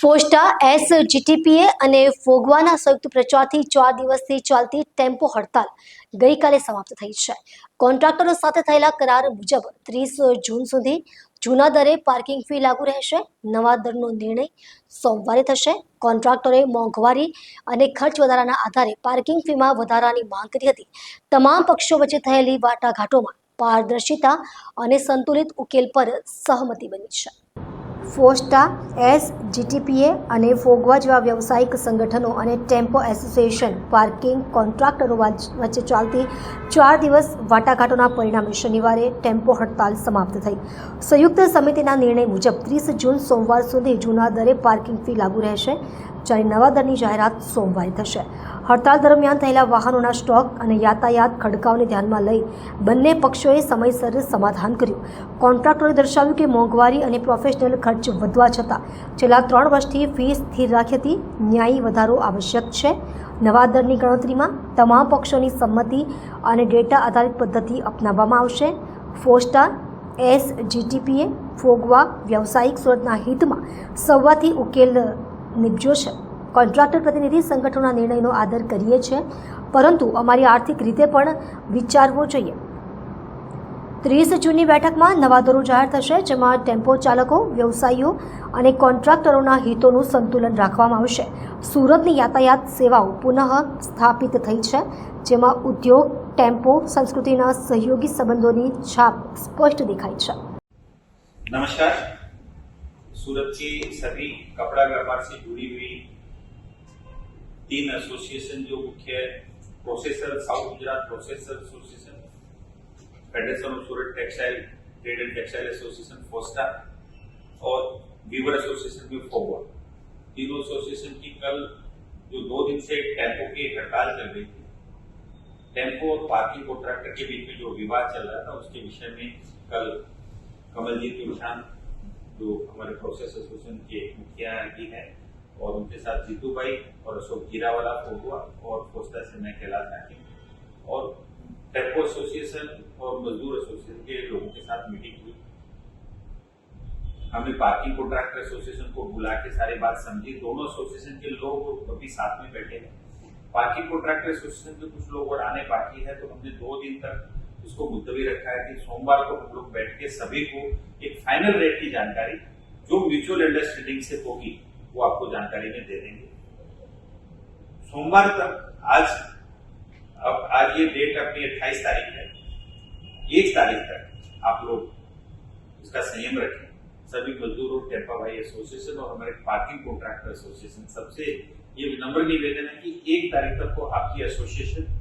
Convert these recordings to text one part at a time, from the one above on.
FOSTA, S, જીટીપીએ અને ફોગવાના સંયુક્ત પ્રચારથી ચાર દિવસથી ચાલતી ટેમ્પો હડતાલ ગઈકાલે સમાપ્ત થઈ છે. કોન્ટ્રાક્ટરો સાથે થયેલા કરાર મુજબ ત્રીસ જૂન સુધી જૂના દરે પાર્કિંગ ફી લાગુ રહેશે. નવા દરનો નિર્ણય સોમવારે થશે. કોન્ટ્રાક્ટરે મોંઘવારી અને ખર્ચ વધારાના આધારે પાર્કિંગ ફીમાં વધારાની માંગ કરી હતી. તમામ પક્ષો વચ્ચે થયેલી વાટાઘાટોમાં પારદર્શિતા અને સંતુલિત ઉકેલ પર સહમતિ બની છે. ફોસ્ટા, એસ, જીટીપીએ અને ફોગવા જેવા વ્યવસાયિક સંગઠનો અને ટેમ્પો એસોસિએશન પાર્કિંગ કોન્ટ્રાક્ટરો વચ્ચે ચાલતી ચાર દિવસ વાટાઘાટોના પરિણામે શનિવારે ટેમ્પો હડતાલ સમાપ્ત થઈ. સંયુક્ત સમિતિના નિર્ણય મુજબ ત્રીસ જૂન સોમવાર સુધી જૂના દરે પાર્કિંગ ફી લાગુ રહેશે. જ્યારે નવા દરની જાહેરાત સોમવારે થશે. હડતાલ દરમિયાન થયેલા વાહનોના સ્ટોક અને યાતાયાત ખડકાઓને ધ્યાનમાં લઈ બંને પક્ષોએ સમયસર સમાધાન કર્યું. કોન્ટ્રાક્ટરે દર્શાવ્યું કે મોંઘવારી અને પ્રોફેશનલ ખર્ચ વધવા છતાં છેલ્લા ત્રણ વર્ષથી ફી સ્થિર રાખી હતી. ન્યાયી વધારો આવશ્યક છે. નવા દરની ગણતરીમાં તમામ પક્ષોની સંમતિ અને ડેટા આધારિત પદ્ધતિ અપનાવવામાં આવશે. ફોસ્ટા એસ જીટીપીએ ફોગવા, વ્યવસાયિક સુરતના હિતમાં સૌવાથી ઉકેલ નિપજો છે કોન્ટ્રાક્ટર પ્રતિનિધિ સંગઠનોના નિર્ણયનો આદર કરીએ છીએ. પરંતુ અમારી આર્થિક રીતે પણ વિચારવો જોઈએ. ત્રીસ જૂનની બેઠકમાં નવા દરો જાહેર થશે, જેમાં ટેમ્પો ચાલકો, વ્યવસાયીઓ અને કોન્ટ્રાક્ટરોના હિતોનું સંતુલન રાખવામાં આવશે. સુરતની યાતાયાત સેવાઓ પુનઃ સ્થાપિત થઈ છે, જેમાં ઉદ્યોગ, ટેમ્પો, સંસ્કૃતિના સહયોગી સંબંધોની છાપ સ્પષ્ટ દેખાય છે. નમસ્કાર. सूरत की सभी कपड़ा व्यापार से जुड़ी हुई तीन एसोसिएशन जो मुख्य processor south Gujarat processor association federation of Surat textile trade and textile association FOSTA और वीवर एसोसिएशन में फोगवा तीनों एसोसिएशन की कल जो दो दिन से टेंपो की हड़ताल चल रही थी, टेंपो और पार्किंग कॉन्ट्रैक्टर के बीच में जो विवाद चल रहा था, उसके विषय में कल कमलजीत निशान जो हमारे प्रोसेस एसोसिएशन के मुखिया भी हैं, और उनके साथ जीतू भाई और अशोक जीरावाला फोगुआ और फोस्टा से मैं कैलाश हाकिम और टेंपो एसोसिएशन और मजदूर एसोसिएशन के लोगों के साथ मीटिंग हुई। हमने पार्किंग कॉन्ट्रैक्टर एसोसिएशन को बुला के सारी बात समझी। दोनों एसोसिएशन के लोग अभी साथ में बैठे हैं। पार्किंग कॉन्ट्रैक्टर एसोसिएशन के कुछ लोग और आने बाकी है तो हमने दो दिन तक उसको मुलतवी रखा है कि सोमवार को हम लोग बैठ के सभी को एक फाइनल रेट की जानकारी, जो म्यूचुअल अंडरस्टैंडिंग से होगी, वो आपको जानकारी में दे देंगे। सोमवार तक, आज, अब, आज ये डेट अपनी अट्ठाईस तारीख है। एक तारीख तक आप लोग इसका संयम रखें। सभी मजदूर और टेम्पा भाई एसोसिएशन और हमारे पार्किंग कॉन्ट्रैक्टर एसोसिएशन सबसे ये विनम्र निवेदन है कि एक तारीख तक को आपकी एसोसिएशन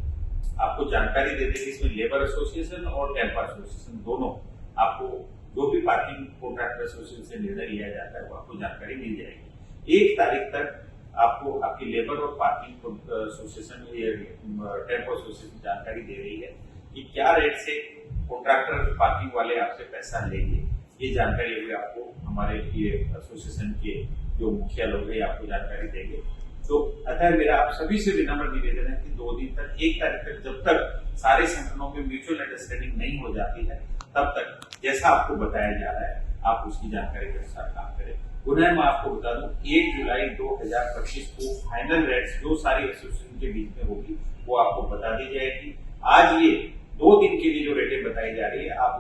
आपको जानकारी दे देगी इसमें लेबर एसोसिएशन और टेम्पा एसोसिएशन दोनों आपको जो भी पार्किंग कॉन्ट्रैक्टर एसोसिएशन से निर्णय लिया जाता है, वो आपको जानकारी मिल जाएगी। एक तारीख तक आपको आपकी लेबर और पार्किंग एसोसिएशन टेंपो एसोसिएशन जानकारी दे रही है कि क्या रेट से कॉन्ट्रैक्टर पार्किंग वाले आपसे पैसा लेंगे। ये जानकारी अभी आपको हमारे एसोसिएशन के जो मुखिया लोग हैं आपको जानकारी देंगे। तो अतः मेरा आप सभी से विनम्र निवेदन है कि दो दिन तक, एक तारीख तक जब तक सारे संगठनों में म्यूचुअल अंडरस्टैंडिंग नहीं हो जाती है, तब तक जैसा आपको बताया जा रहा है, आप उसकी जानकारी के अनुसार काम करें। पुनः मैं आपको बता दूँ, एक जुलाई 2025 को फाइनल रेट्स जो सारी एसोसिएशन के बीच में होगी, वो आपको बता दी जाएगी। आज ये दो दिन के लिए जो रेटें बताई जा रही है, आप